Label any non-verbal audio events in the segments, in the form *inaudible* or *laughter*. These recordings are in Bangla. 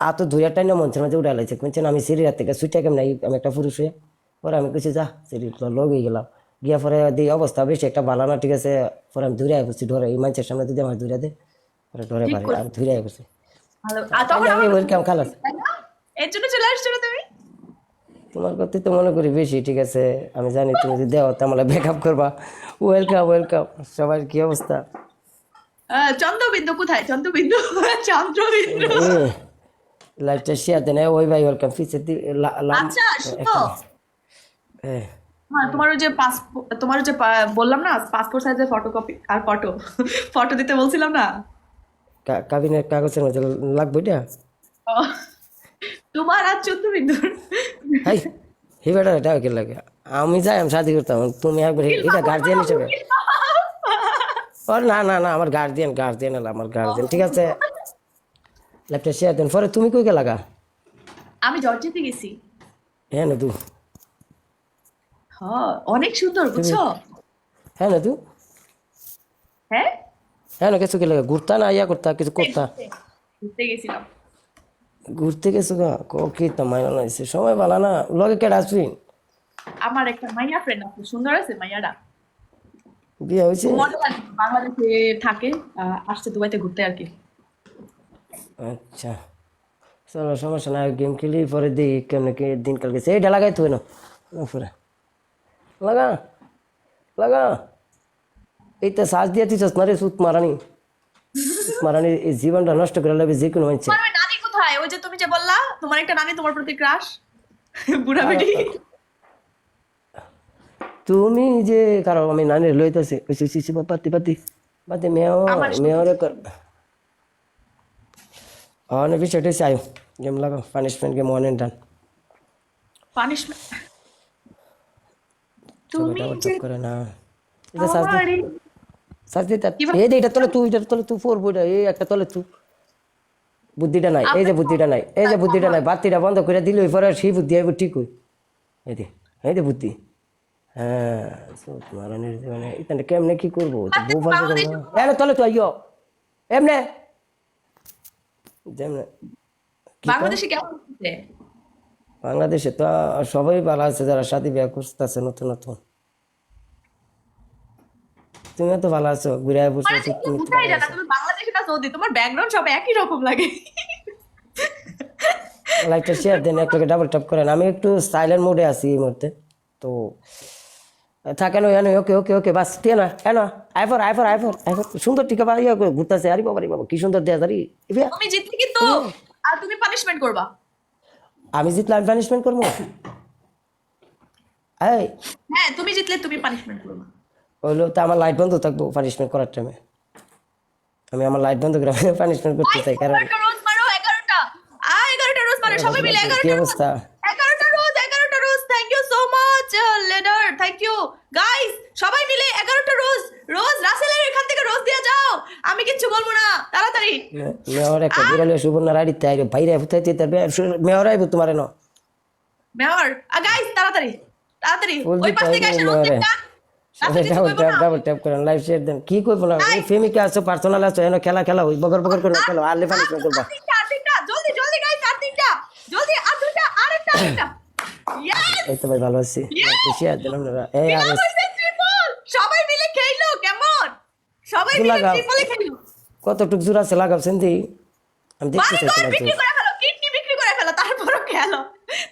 আত ধুইয়া টাইম না মঞ্চের মাঝে উঠে লাগছে কিন্তু আমি সিঁড়ি রাত থেকে সুইটা কেমন আমি একটা পুরুষ হয়ে পরে আমি কিছু যা সিঁড়ি লগেই গেলাম। গিয়া পরে দিই অবস্থা বেশি একটা ভালো না ঠিক আছে পরে আমি ধরে পড়ছি ধরে এই মানুষের সামনে যদি আমার ধরে দে পরে ধরে পারে আমি আর তখন আমি ওয়েলকাম খালাস। তোমার কথা তো মনে করি বেশি ঠিক আছে আমি জানি তুমি যদি দেও তাহলে ব্যাকআপ করবা। ওয়েলকাম ওয়েলকাম সবার কি অবস্থা? চন্দ্রবিন্দু কোথায়? চন্দ্রবিন্দু? *laughs* চন্দ্রবিন্দু। লাইভটা শেয়ার দেন। ওই ভাই ওয়েলকাম আচ্ছা শুনো হ্যাঁ তোমার যে পাসপোর্ট তোমার যে বললাম না পাসপোর্ট সাইজের ফটোকপি আর ফটো ফটো দিতে বলছিলাম না? কাবিনের কাগজের মধ্যে লাগবে এটা তোমার আর চন্দ্রবিন্দুর হাই হে বেটা এটা লাগে? আমি যাই আমি শাদি করতাম তুমি একবার এটা গার্জিয়ান হিসেবে। ও না না না আমার গার্জিয়ান গার্জিয়ান আমার গার্জিয়ান ঠিক আছে? লাইভটা শেয়ার দেন। পরে তুমি কই লাগা আমি জর্জিয়াতে গেছি। হ্যাঁ না তু হ্যাঁ অনেক সুন্দর বুঝছ? হ্যাঁ না তু হ্যাঁ? হ্যাঁ না কিছু কি লাগে ঘুরতা না ইয়া করতা কিছু করতা? ঘুরতে গেছিলাম। ঘুরতে গেছো গা? কি তো মাইনা নাইছে সময় ভালো না। লগে কেটে আসবি আমার একটা মাইয়া ফ্রেন্ড আছে সুন্দর আছে মাইয়াটা। বিয়ে হয়েছে বাংলাদেশে থাকে আসছে দুবাইতে ঘুরতে আর কি। আচ্ছা। চলো সমস্যা নাই গেম খেলি পরে দিই কেমনে কি দিন কাল গেছে এইটা লাগাই তুই না পরে লাগা লাগা। এইটা শ্বাস দিয়ে তুই না রে সুত মারানি? মারানি এই জীবনটা নষ্ট করে লাগবে যে কোনো ওই নানি কোথায়? ওই যে তুমি যে বললা তোমার একটা নানি তোমার প্রতি ক্রাশ বুড়া বেটি। তুমি যে কারও আমি নানির লইতেছি ওই পাতি পাতি পাতি মেয় মেয়রে কর। করে না এটা দে দে এই এটা তলে তুই এটা তলে তুই ফোর বইটা এই একটা তলে তুই বুদ্ধিটা নাই এই যে বুদ্ধিটা নাই এই যে বুদ্ধিটা নাই বাতিটা বন্ধ করে দিলে ওই পরে সেই বুদ্ধি আইব ঠিক হই এই দে এই বুদ্ধি হ্যাঁ সুত মারানির মানে এটা কেমনে কি করব বউ এনে তলে তুই এমনে বাংলাদেশে কেমন বাংলাদেশে তো সবাই ভালো আছে যারা সাথী বিয়া করতেছে নতুন নতুন। তুমিও তো ভালো আছো ঘুরে বসে মানে তুমি তুমি বাংলাদেশে না সৌদি? তোমার ব্যাকগ্রাউন্ড সব একই রকম লাগে। লাইকটা শেয়ার দেন একটাকে ডাবল ট্যাপ করেন। আমি একটু সাইলেন্ট মোডে আছি এই মুহূর্তে তো থাকেন এনে ওকে ওকে ওকে বাস ঠিক না কেন আইফর আইফর আইফর আইফর সুন্দর টিকা বা ইয়া ঘুরতেছে আরে বাবা রে বাবা কি সুন্দর দেয়া দাঁড়ি তুমি জিতলে কিন্তু আর তুমি পানিশমেন্ট করবা আমি জিতলে আমি পানিশমেন্ট করব? এই। হ্যাঁ তুমি জিতলে তুমি পানিশমেন্ট করবা হইল তো আমার লাইট বন্ধ থাকব পানিশমেন্ট করার টাইমে আমি আমার লাইট বন্ধ করে পানিশমেন্ট করতে চাই কারণ এগারোটা রোজ মারো এগারোটা আ এগারোটা রোজ মারো সবাই মিলে কি এগারোটা অবস্থা এগারোটা রোজ এগারোটা rose thank you so much ladder thank you guys সবাই মিলে এগারোটা রোজ রোজ রাসেলের এখান থেকে রোজ দিয়ে যাও। আমি কিচ্ছু বলব না। তাড়াতাড়ি। মেয়র একটা বিড়ালে সুবর্ণ রাড়ি তাই বাইরে ফুটাইতে তার মেয়র আইব তোমার ন মেহর আ গাইস তাড়াতাড়ি। তাড়াতাড়ি। ওই পাশ থেকে রোজ কি করব না? এই ফেমিকে আছো পার্সোনাল আছো এনে খেলা খেলা বগর বগর করে খেলো আর করবা তিনটা জলদি জলদি গাইস আর তিনটা। জলদি আর দুইটা আর একটা আর একটা। ইয়েস এই তো ভাই ভালো আছি। শেয়ার আপনারা এই সবাই মিলে খেলো কেমন? সবাই মিলে লাগাও। ট্রিপলে খেলো কতটুক জোর আছে আমি দেখতে বিক্রি করে ফেলো কিডনি বিক্রি করে ফেলো তারপরও খেলো।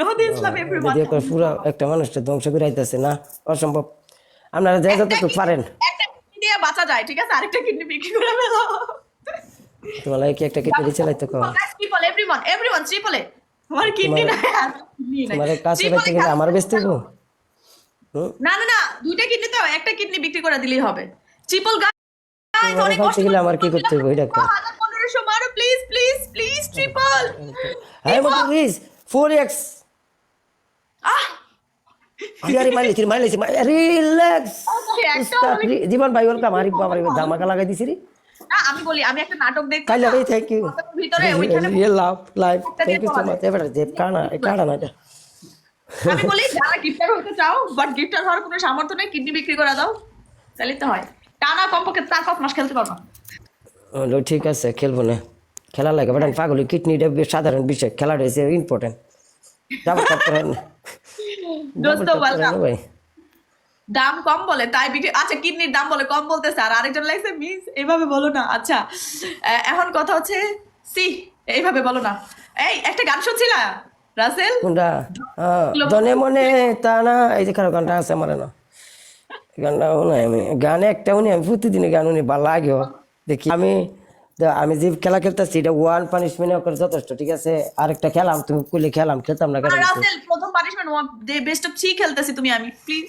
নদী ইসলাম এভরিওয়ান যদি পুরো একটা মানুষটা ধ্বংস করে আইতেছে না? অসম্ভব। আপনারা যে যতটুকু পারেন। একটা কিডনি দিয়ে বাঁচা যায় ঠিক আছে? আরেকটা কিডনি বিক্রি করে ফেলো। তোমার কি একটা কেটে চালাইতে কও? ট্রিপল এভরিওয়ান এভরিওয়ান ট্রিপলে আমার কিডনি নাই আর kidney নাই। তোমার কাছে গেলে আমার বেচতে গো। না না না দুইটা কিডনি তো একটা কিডনি বিক্রি করে দিলেই হবে। ট্রিপল গাইস অনেক কষ্ট গেলে আমার কি করতে হবে হাজার পনেরোশো মারো প্লিজ প্লিজ প্লিজ ট্রিপল হ্যাঁ বন্ধু প্লিজ ফোর এক্স আরে মাইলেছি মাইলেছি রিল্যাক্স জীবন ভাই ওরকম আরিফ বাবা *laughs* ধামাকা লাগাই দিছি রে। না আমি বলি আমি একটা নাটক ভাই থ্যাংক ইউ ভিতরে ওইখানে রিয়েল লাভ একটা থ্যাংক ইউ সো মাচ এবারে যে কানা কানা না আমি বলি যারা গিফটার হতে চাও বাট গিফটার হওয়ার কোনো সামর্থ্য নেই কিডনি বিক্রি করে দাও। তাহলে তো হয়। টানা কমপক্ষে চার পাঁচ মাস খেলতে পারব। হলো ঠিক আছে খেলব না। খেলা লাগে বাট পাগলি কিডনিটা সাধারণ বিষয় খেলাটা ইম্পর্টেন্ট *laughs* করেন দোস্ত ভাই। দাম কম বলে তাই বিটি আচ্ছা কিডনির দাম বলে কম বলতেছে। আর আরেকজন লাগছে মিস এইভাবে বলো না। আচ্ছা এখন কথা হচ্ছে সি এইভাবে বলো না। এই একটা গান শুনছিলা? রাসেল? মনে তা না এই যে কারও গানটা আছে আমার না। গানটা শুনাই আমি। গানে একটা উনি আমি প্রতিদিনই গান উনি ভালো লাগেও দেখি আমি আমি যে খেলা খেলতেছি এটা ওয়ান পানিশমেন্ট করে যথেষ্ট ঠিক আছে? আরেকটা খেলাম তুমি কুলে খেলাম খেলতাম না রাসেল প্রথম পানিশমেন্ট বেস্ট অফ থ্রি খেলতেছি তুমি আমি প্লিজ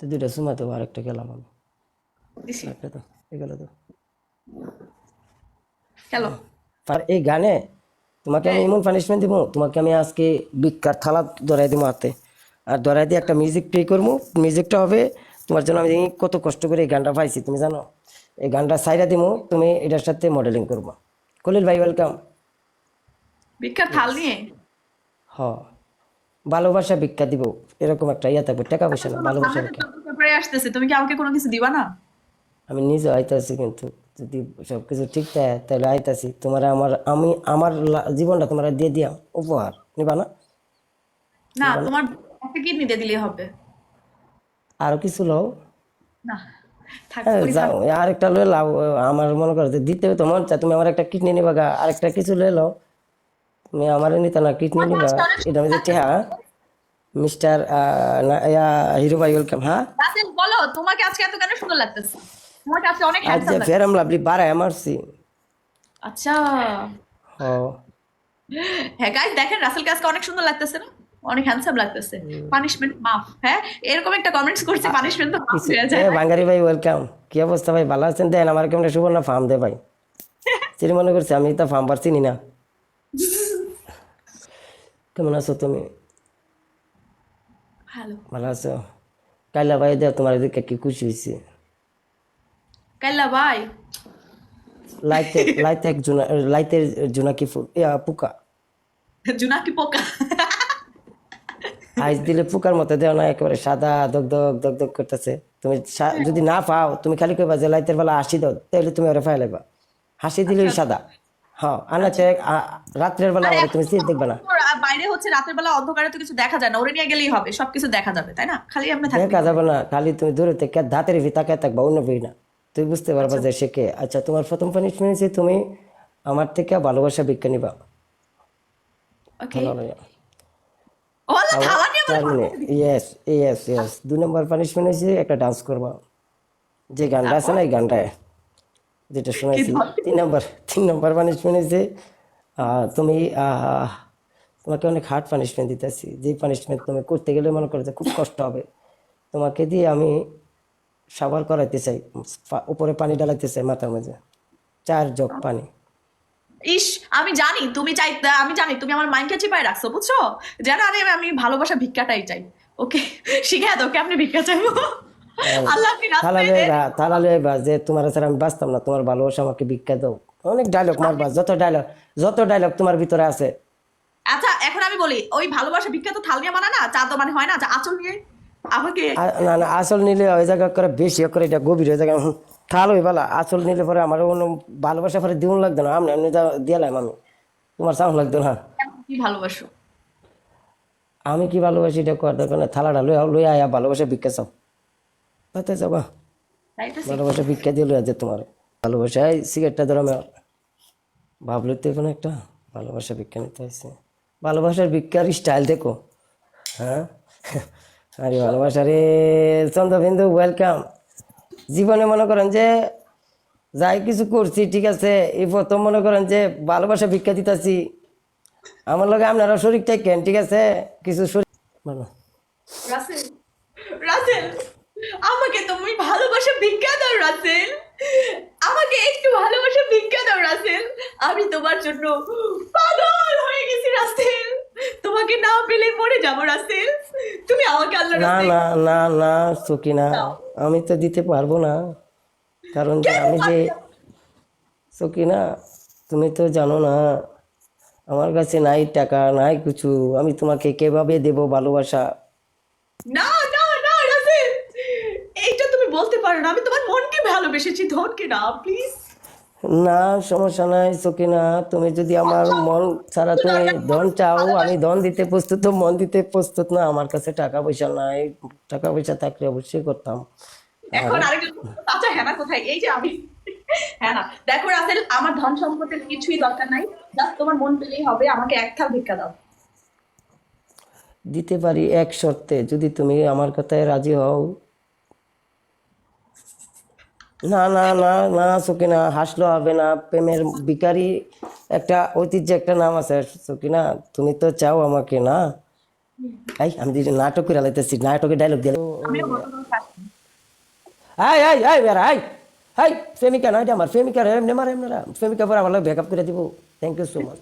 তো দুইটা সময় তো আরেকটা খেলাম আমি। তো এগুলো তো। খেলো আর এই গানে তোমাকে আমি এমন পানিশমেন্ট দিব তোমাকে আমি আজকে বিখ্যাত থালা ধরাই দিব হাতে। আর ধরাই দিয়ে একটা মিউজিক প্লে করব। মিউজিকটা হবে তোমার জন্য আমি কত কষ্ট করে এই গানটা পাইছি তুমি জানো? এই গানটা সাইডা দিব তুমি এটার সাথে মডেলিং করব। কলিল ভাই ওয়েলকাম ভিক্ষার থাল নিয়ে? হ ভালোবাসা ভিক্ষা দিব। এরকম একটা ইয়ে থাকবে টাকা পয়সা না ভালোবাসা আসতেছে তুমি কি আমাকে কোনো কিছু দিবা না? আমি নিজে আইতাছি কিন্তু যদি সব কিছু ঠিক থাকে তাহলে আইতাছি। তোমার আমার আমি আমার জীবনটা তোমার দিয়ে দিয়াম উপহার নিবা না? না তোমার একটা কিডনি দিয়ে দিলেই হবে। আরও কিছু লও? না হ্যাঁ, আরেকটা লয়ে লাও আমার মনে করো যে দিতে তো মন চায় তুমি আমার একটা কিডনি নিবা গা আরেকটা কিছু লয়ে লাও। তুমি আমার নিতে না কিডনি নিবা এটা আমি যে হ্যাঁ। মিস্টার হিরো ভাই ওয়েলকাম হ্যাঁ? রাসেল বলো তোমাকে আজকে এত কেন সুন্দর লাগতেছে? তোমাকে আজকে অনেক আচ্ছা হ্যান্ডসাম লাগছে ফেরাম লাভলি বাড়ায় মারছি আচ্ছা। ও। হ্যাঁ গাইস দেখেন রাসেলকে আজকে অনেক সুন্দর লাগতেছে না? অনেক হ্যান্ডসাম লাগতেছে। পানিশমেন্ট মাফ হ্যাঁ? এরকম একটা কমেন্টস করছে পানিশমেন্ট তো মাফ হয়ে যায়। এ বাঙ্গারি ভাই ওয়েলকাম কি অবস্থা ভাই ভালো আছেন? দেন আমার কেমন সুবর্ণ ফার্ম দে ভাই। *laughs* সেটি মনে করছি আমি তো ফার্ম পারছি না। *laughs* কেমন আছো তুমি? ভালো। ভালো আছো? কাইলা ভাই দেও তোমার কি খুশি হয়েছে কাল্লা ভাই? লাইতে লাইতে এক জোনা লাইতের জোনাকি ফু- ইয়া, পোকা? জুনাকি পোকা? আইস দিলে পোকার মতো দেও না একেবারে সাদা দগ দগ দগ দগ করতেছে। তুমি সা- যদি না পাও তুমি খালি কইবা যে লাইতের বেলা হাসি দাও তাহলে তুমি ওরা ফাই লাগবা হাসি দিলেই সাদা। হ্যাঁ আনা চাই রাত্রের বেলা তুমি দেখবে না বাইরে হচ্ছে রাতের বেলা অন্ধকারে তো কিছু দেখা যায় না ওরে নিয়ে গেলেই হবে সবকিছু দেখা যাবে তাই না? খালি আমরা থাকব। দেখা যাবে না খালি তুমি দূরে থেকে দাঁতের ভি তাকায় থাকবা অন্য ভি না। তুই বুঝতে পারবা যে সে কে। আচ্ছা তোমার প্রথম পানিশমেন্ট তুমি আমার থেকে ভালোবাসা ভিক্ষা নিবা। ওকে ইয়েস ইয়েস ইয়েস দুই নম্বর পানিশমেন্ট একটা ডান্স করবা। যে গানটা আছে না এই গানটায়। যেটা শোনাইছি তিন নম্বর তিন নম্বর পানিশমেন্ট হয়েছে তুমি তোমাকে অনেক হার্ড পানিশমেন্ট দিতেছি। যে পানিশমেন্ট তুমি করতে গেলে মনে করো যে খুব কষ্ট হবে। তোমাকে দিয়ে আমি সাবার করাইতে চাই উপরে পানি ডালাইতে চাই মাথার মাঝে। চার জগ পানি। ইস আমি জানি তুমি চাই আমি জানি তুমি আমার মাইন্ডকে চিপায় রাখছো বুঝছ? যেন আমি আমি ভালোবাসা ভিক্ষাটাই চাই। ওকে শিখে তোকে আপনি ভিক্ষা চাইব? আল্লাহ কি রাত থালা লয়ে বা থালা লয়ে বা যে তোমার ছাড়া আমি বাঁচতাম না তোমার ভালোবাসা আমাকে ভিক্ষা দাও। অনেক ডায়লগ মারবা যত ডায়লগ যত ডায়লগ তোমার ভিতরে আছে। আচ্ছা এখন আমি বলি ওই ভালোবাসা ভিক্ষা তো থাল নিয়ে মানা না চা তো মানে হয় না আচল নিয়ে। আমাকে না না আসল নিলে ওই জায়গা করে বেশি করে এটা গভীর হয়ে জায়গা থাল হই বলা আসল নিলে পরে আমার কোনো ভালোবাসা পরে দিউন লাগতো না আমি এমনি দিয়ালাম আমি। তোমার চাউন লাগতো না। কি ভালোবাসো? আমি কি ভালোবাসি এটা না থালাটা লই লই আয়া ভালোবাসা ভিক্ষা চাও। তাতে যাবা। ভালোবাসা ভিক্ষা দিয়ে লই আছে তোমার ভালোবাসা এই সিগারেটটা ধরো আমার ভাবলো তো কোনো একটা ভালোবাসা ভিক্ষা নিতে হয়েছে ভালোবাসার ভিক্ষার স্টাইল দেখো। হ্যাঁ? আরে ভালোবাসা রে চন্দ্রবিন্দু ওয়েলকাম জীবনে মনে করেন যে যাই কিছু করছি ঠিক আছে এই প্রথম মনে করেন যে ভালোবাসা ভিক্ষা দিতেছি। আমার লগে আপনারা শরীর থাকেন ঠিক আছে? কিছু শরীর রাসেল রাসেল। আমাকে তুমি ভালোবাসা ভিক্ষা দাও রাসেল। আমাকে একটু ভালোবাসা ভিক্ষা দাও রাসেল। আমি তোমার জন্য পাগল হয়ে গেছি রাসেল। তোমাকে না পেলে মরে যাব রাসেল। তুমি আমাকে আল্লাহ না না না না সকিনা আমি তো দিতে পারব না। কারণ যে আমি যে সকিনা তুমি তো জানো না আমার কাছে নাই টাকা নাই কিছু। আমি তোমাকে কীভাবে দেব ভালোবাসা? না রাসেল এইটা তুমি বলতে পারো না আমি তোমার ধনকে না প্লিজ না সমস্যা নাই সকিনা তুমি যদি আমার মন ছাড়া তুমি ধন চাও আমি ধন দিতে প্রস্তুত মন দিতে প্রস্তুত না। আমার কাছে টাকা পয়সা নাই টাকা পয়সা থাকলে অবশ্যই করতাম। এখন আচ্ছা হ্যাঁ কোথায়? এই যে আমি হ্যাঁ না দেখো রাসেল আমার ধন সম্পদের কিছুই দরকার নাই। জাস্ট তোমার মন পেলেই হবে আমাকে এক থাল ভিক্ষা দাও। দিতে পারি এক শর্তে যদি তুমি আমার কথায় রাজি হও না না না না সকিনা হাসলো হবে না। প্রেমের বিকারি একটা ঐতিহ্য একটা নাম আছে সকিনা তুমি তো চাও আমাকে না? এই আমি যদি নাটক করে লাইতেছি নাটকের ডায়লগ দিলে আমিও গতকাল খাচ্ছি। হাই হাই হাই বেড়া হাই হাই প্রেমিকা নয় আমার প্রেমিকা এমনি মারে এমনি প্রেমিকা পরে আমার ব্যাকআপ করে দিব। Thank you so much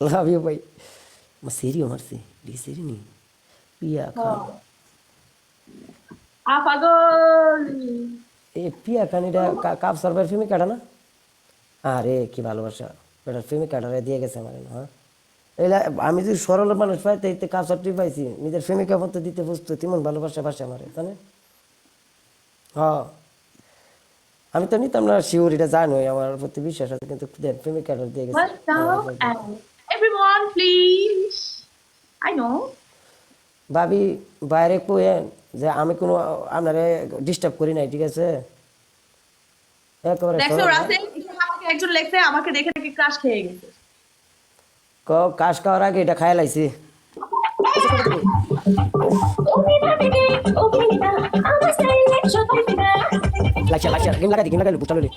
love you ভাই আমার সেরিও মারছে ডি সেরি নি। পিয়া খান আ পাগল। এ পিয়া খান এটা কাপ সার্ভার প্রেমিকাটা না? আরে কি ভালোবাসা। এটা প্রেমিকাটা দিয়ে গেছে আমার হ্যাঁ? এলা আমি যদি সরল মানুষ পাই তো কাপ সার্টি পাইছি। নিজের মতো দিতে বুঝতো তেমন ভালোবাসা বাসে আমার জানে? হ্যাঁ আমি তো নিতাম না শিওর এটা জানোই আমার প্রতি বিশ্বাস আছে কিন্তু দেন দিয়ে গেছে। Well, now, and everyone, please. I know. ভাবি বাইরে কইেন যে আমি কোনো আপনারে ডিস্টার্ব করি নাই ঠিক আছে? একেবারে দেখছ রাসেল আমাকে একজন লেখছে আমাকে দেখে দেখে ক্রাশ খেয়ে গেছে। ক কাশ খাওয়ার আগে এটা খাই লাইছি। লাগছে লাগছে গেম লাগাই দি গেম লাগাই বুঝালো রে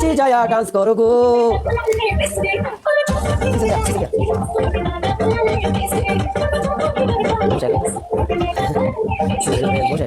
পিছে যায় ডান্স করো গো বসে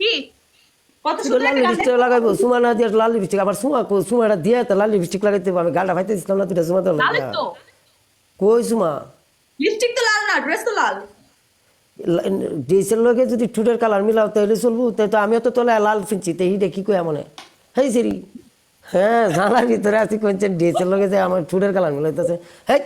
কি? কত শুধু সুন্দর লাল একটা গান লিপস্টিক লাগাইবো সুমা না দিয়ে লাল লিপস্টিক আবার সুমা সুমাটা দিয়ে তো লাল লিপস্টিক লাগাইতে আমি গালটা ভাইতে দিছিলাম না দুটা সুমা তো কই সুমা? লিপস্টিক তো লাল না ড্রেস তো লাল। ড্রেসের লগে যদি ঠুটের কালার মিলাও তাহলে চলবো তাই তো আমিও তো তোলা লাল ফিনছি তো এইটা কি কই মনে হেই সিরি। হ্যাঁ জানার ভিতরে আছি কোনছেন ড্রেসের লগে যে আমার ঠুটের কালার মিলাইতেছে। হেই